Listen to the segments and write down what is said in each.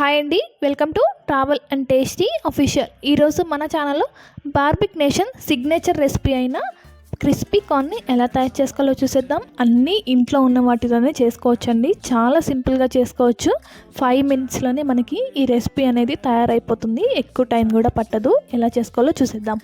Hi అండి welcome to travel and tasty official ఈరోజు మన ఛానల్లో బార్బిక్ నేషన్ సిగ్నేచర్ రెసిపీ అయిన క్రిస్పీ కార్న్ని ఎలా తయారు చేసుకోవాలో చూసేద్దాం. అన్నీ ఇంట్లో ఉన్న వాటితోనే చేసుకోవచ్చండి. చాలా సింపుల్గా చేసుకోవచ్చు. ఫైవ్ మినిట్స్లోనే మనకి ఈ రెసిపీ అనేది తయారైపోతుంది. ఎక్కువ టైం కూడా పట్టదు. ఎలా చేసుకోవాలో చూసేద్దాం.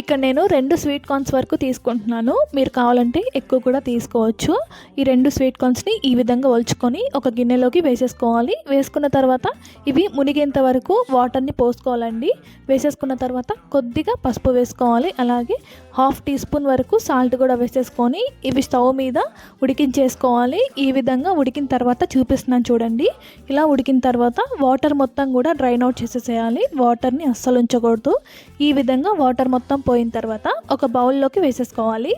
ఇక్కడ నేను రెండు స్వీట్ కార్న్స్ వరకు తీసుకుంటున్నాను. మీరు కావాలంటే ఎక్కువ కూడా తీసుకోవచ్చు. ఈ రెండు స్వీట్ కార్న్స్ని ఈ విధంగా ఒలుచుకొని ఒక గిన్నెలోకి వేసేసుకోవాలి. వేసుకున్న తర్వాత ఇవి మునిగేంత వరకు వాటర్ని పోసుకోవాలండి. వేసేసుకున్న తర్వాత కొద్దిగా పసుపు వేసుకోవాలి. అలాగే హాఫ్ టీ స్పూన్ వరకు సాల్ట్ కూడా వేసేసుకొని ఇవి స్టవ్ మీద ఉడికించేసుకోవాలి. ఈ విధంగా ఉడికిన తర్వాత చూపిస్తున్నాను చూడండి. ఇలా ఉడికిన తర్వాత వాటర్ మొత్తం కూడా డ్రైన్ అవుట్ చేసేసేయాలి. వాటర్ని అస్సలు ఉంచకూడదు. ఈ విధంగా వాటర్ మొత్తం పోయిన తర్వాత ఒక బౌల్లోకి వేసేసుకోవాలి.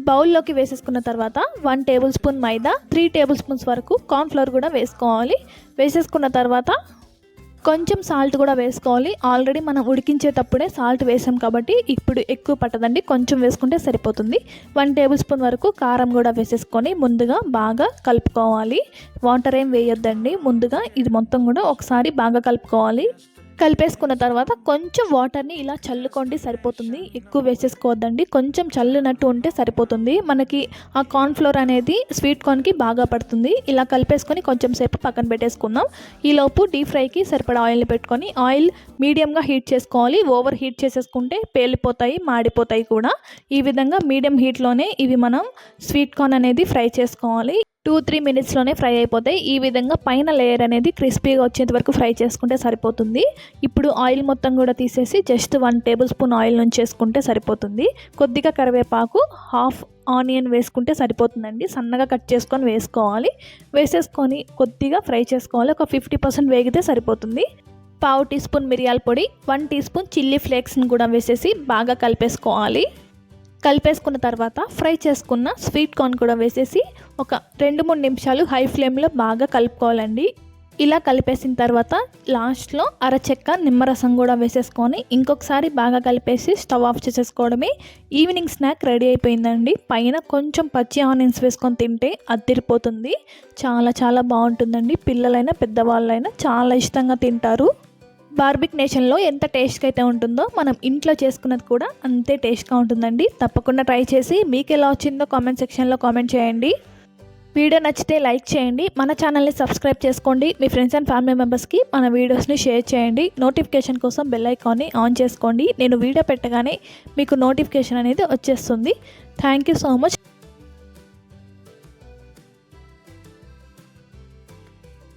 బౌల్లోకి వేసేసుకున్న తర్వాత one tablespoon maida three tablespoons వరకు కార్న్ఫ్లవర్ కూడా వేసుకోవాలి. వేసేసుకున్న తర్వాత కొంచెం సాల్ట్ కూడా వేసుకోవాలి. ఆల్రెడీ మనం ఉడికించేటప్పుడే సాల్ట్ వేసాం కాబట్టి ఇప్పుడు ఎక్కువ పట్టదండి. కొంచెం వేసుకుంటే సరిపోతుంది. వన్ టేబుల్ స్పూన్ వరకు కారం కూడా వేసేసుకొని ముందుగా బాగా కలుపుకోవాలి. వాటర్ ఏం వేయొద్దండి. ముందుగా ఇది మొత్తం కూడా ఒకసారి బాగా కలుపుకోవాలి. కలిపేసుకున్న తర్వాత కొంచెం వాటర్ని ఇలా చల్లుకోండి సరిపోతుంది. ఎక్కువ వేసేసుకోవద్దండి. కొంచెం చల్లినట్టు ఉంటే సరిపోతుంది. మనకి ఆ కార్న్ఫ్లోర్ అనేది స్వీట్ కార్న్కి బాగా పడుతుంది. ఇలా కలిపేసుకొని కొంచెం సేపు పక్కన పెట్టేసుకుందాం. ఈలోపు డీప్ ఫ్రైకి సరిపడా ఆయిల్ని పెట్టుకొని ఆయిల్ మీడియంగా హీట్ చేసుకోవాలి. ఓవర్ హీట్ చేసేసుకుంటే పేలిపోతాయి మాడిపోతాయి కూడా. ఈ విధంగా మీడియం హీట్లోనే ఇవి మనం స్వీట్ కార్న్ అనేది ఫ్రై చేసుకోవాలి. టూ త్రీ మినిట్స్లోనే ఫ్రై అయిపోతాయి. ఈ విధంగా పైన లేయర్ అనేది క్రిస్పీగా వచ్చేంత వరకు ఫ్రై చేసుకుంటే సరిపోతుంది. ఇప్పుడు ఆయిల్ మొత్తం కూడా తీసేసి just one tablespoon oil నుంచి వేసుకుంటే సరిపోతుంది. కొద్దిగా కరివేపాకు హాఫ్ ఆనియన్ వేసుకుంటే సరిపోతుందండి. సన్నగా కట్ చేసుకొని వేసుకోవాలి. వేసేసుకొని కొద్దిగా ఫ్రై చేసుకోవాలి. ఒక ఫిఫ్టీ పర్సెంట్ వేగితే సరిపోతుంది. పావు టీ స్పూన్ మిరియాల పొడి వన్ టీ స్పూన్ చిల్లీ ఫ్లేక్స్ని కూడా వేసేసి బాగా కలిపేసుకోవాలి. కలిపేసుకున్న తర్వాత ఫ్రై చేసుకున్న స్వీట్ కార్న్ కూడా వేసేసి ఒక రెండు మూడు నిమిషాలు హై ఫ్లేమ్లో బాగా కలుపుకోవాలండి. ఇలా కలిపేసిన తర్వాత లాస్ట్లో అరచెక్క నిమ్మరసం కూడా వేసేసుకొని ఇంకొకసారి బాగా కలిపేసి స్టవ్ ఆఫ్ చేసేసుకోవడమే. ఈవినింగ్ స్నాక్ రెడీ అయిపోయిందండి. పైన కొంచెం పచ్చి ఆనియన్స్ వేసుకొని తింటే అద్దిరిపోతుంది చాలా చాలా బాగుంటుందండి. పిల్లలైనా పెద్దవాళ్ళైనా చాలా ఇష్టంగా తింటారు. బార్బిక్ నేషన్లో ఎంత టేస్ట్గా అయితే ఉంటుందో మనం ఇంట్లో చేసుకున్నది కూడా అంతే టేస్ట్గా ఉంటుందండి. తప్పకుండా ట్రై చేసి మీకు ఎలా వచ్చిందో కామెంట్ సెక్షన్లో కామెంట్ చేయండి. వీడియో నచ్చితే లైక్ చేయండి. మన ఛానల్ని సబ్స్క్రైబ్ చేసుకోండి. మీ ఫ్రెండ్స్ అండ్ ఫ్యామిలీ మెంబర్స్కి మన వీడియోస్ని షేర్ చేయండి. నోటిఫికేషన్ కోసం బెల్ ఐకాన్ని ఆన్ చేసుకోండి. నేను వీడియో పెట్టగానే మీకు నోటిఫికేషన్ అనేది వచ్చేస్తుంది. Thank you so much.